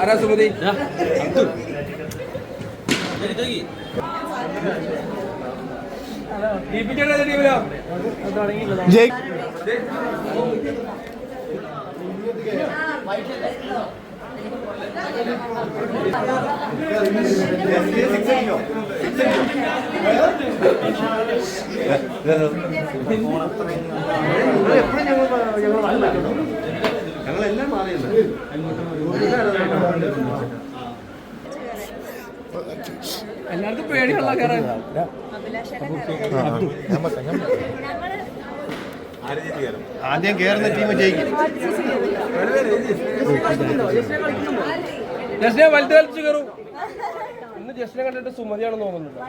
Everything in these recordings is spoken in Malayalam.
ആരാ സുമതി? ദീപിച്ചേട്ടാ ടീമിലോ? ജയ് ഞങ്ങളെല്ലാം മാറിയല്ലോ? എല്ലാവർക്കും പേടിയുള്ള കയറാൻ ആദ്യം കേറുന്ന ടീം ജയിക്കും. ജസ്റ്റിനെ വലുത് വലിച്ചു കയറും ഇന്ന് ജസ്റ്റിനെ കണ്ടിട്ട് സുമതിയാണെന്ന് തോന്നുന്നുണ്ട്.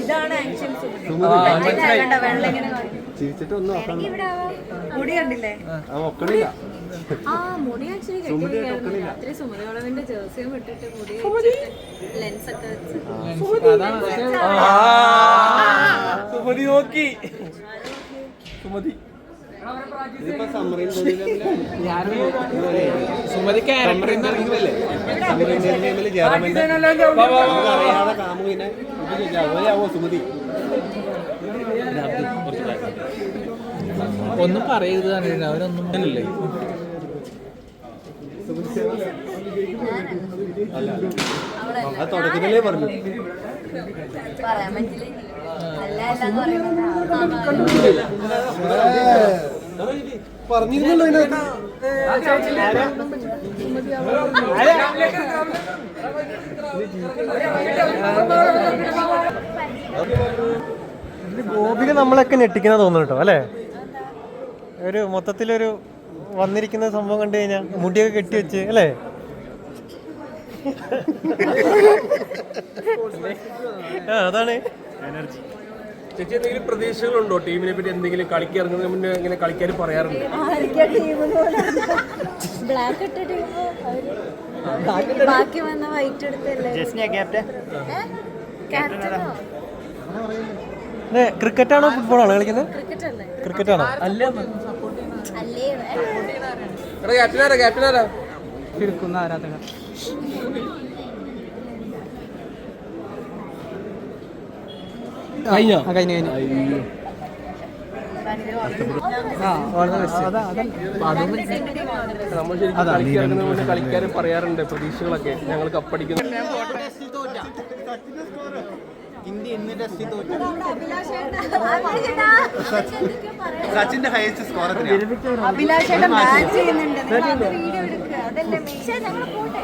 ഇതാണ് ആക്ഷൻ മുടി കണ്ടില്ലേ? ആ. മുടി ആക്ച്വലി കെട്ടിയിരിക്കുകയായിരുന്നു രാത്രി സുമതിയോളവിന്റെ ജേഴ്സിയും ഇട്ടിട്ട് മുടി ലെൻസ് ഒക്കെ വെച്ച്. സുമതി നോക്കി. സുമതി. സുമതി സുമതി. ഒന്നും പറയരുത് അവരൊന്നും ഇല്ലേ അത് തുടക്കത്തിലേ പറഞ്ഞു. പറയാൻ പറ്റില്ല. അല്ല അല്ല എന്ന് പറയുന്നത് പറഞ്ഞിരുന്നല്ലോ ഗോപിക നമ്മളൊക്കെ ഞെട്ടിക്കുന്ന തോന്നുന്നു കേട്ടോ അല്ലേ? ഒരു മൊത്തത്തിലൊരു വന്നിരിക്കുന്ന സംഭവം കണ്ടു കഴിഞ്ഞാൽ മുടിയൊക്കെ കെട്ടി വെച്ച് അല്ലേ? ആ എനർജി ചേച്ചി എന്തെങ്കിലും പ്രതീക്ഷകളുണ്ടോ? ടീമിനെ പറ്റി എന്തെങ്കിലും കളിക്ക് ഇറങ്ങുന്നതിന് മുന്നേ ഇങ്ങനെ കളിക്കാർ പറയാറുണ്ട്? ബ്ലാക്ക് ഇട്ട ടീം ബാക്കി വന്ന വൈറ്റ് എടുത്തല്ലേ ക്യാപ്റ്റനോ ക്രിക്കറ്റാണോ ഫുട്ബോളാണോ കളിക്കുന്നത്? ക്രിക്കറ്റ് ആണോ? ക്രിക്കറ്റാണോ അല്ലേ ക്യാപ്റ്റനാരാ ക്യാപ്റ്റനാരാ ആരാധകർ. കഴിഞ്ഞോ? കഴിഞ്ഞു കഴിഞ്ഞു. ആ ഓൾ ബെസ്റ്റ് അതാ അതാ. നമ്മൾ ശരിക്കും കളിക്ക് ഇറങ്ങുന്നതിന് മുന്നേ കളിക്കാർ പറയാറുണ്ട് പ്രതീക്ഷകളൊക്കെ. ഞങ്ങൾ കപ്പടിക്കുന്നു. ഇന്ത്യ ഇന്ന് ടെസ്റ്റിൽ തോറ്റു. അഭിലാഷേട്ടൻ സച്ചിന്റെ ഹയസ്റ്റ് സ്കോർ അഭിലാഷേട്ടൻ ബാൻ ചെയ്യുന്നുണ്ട്. വീഡിയോ എടുക്കുക. അതല്ലേ ഞങ്ങൾ പോട്ടെ.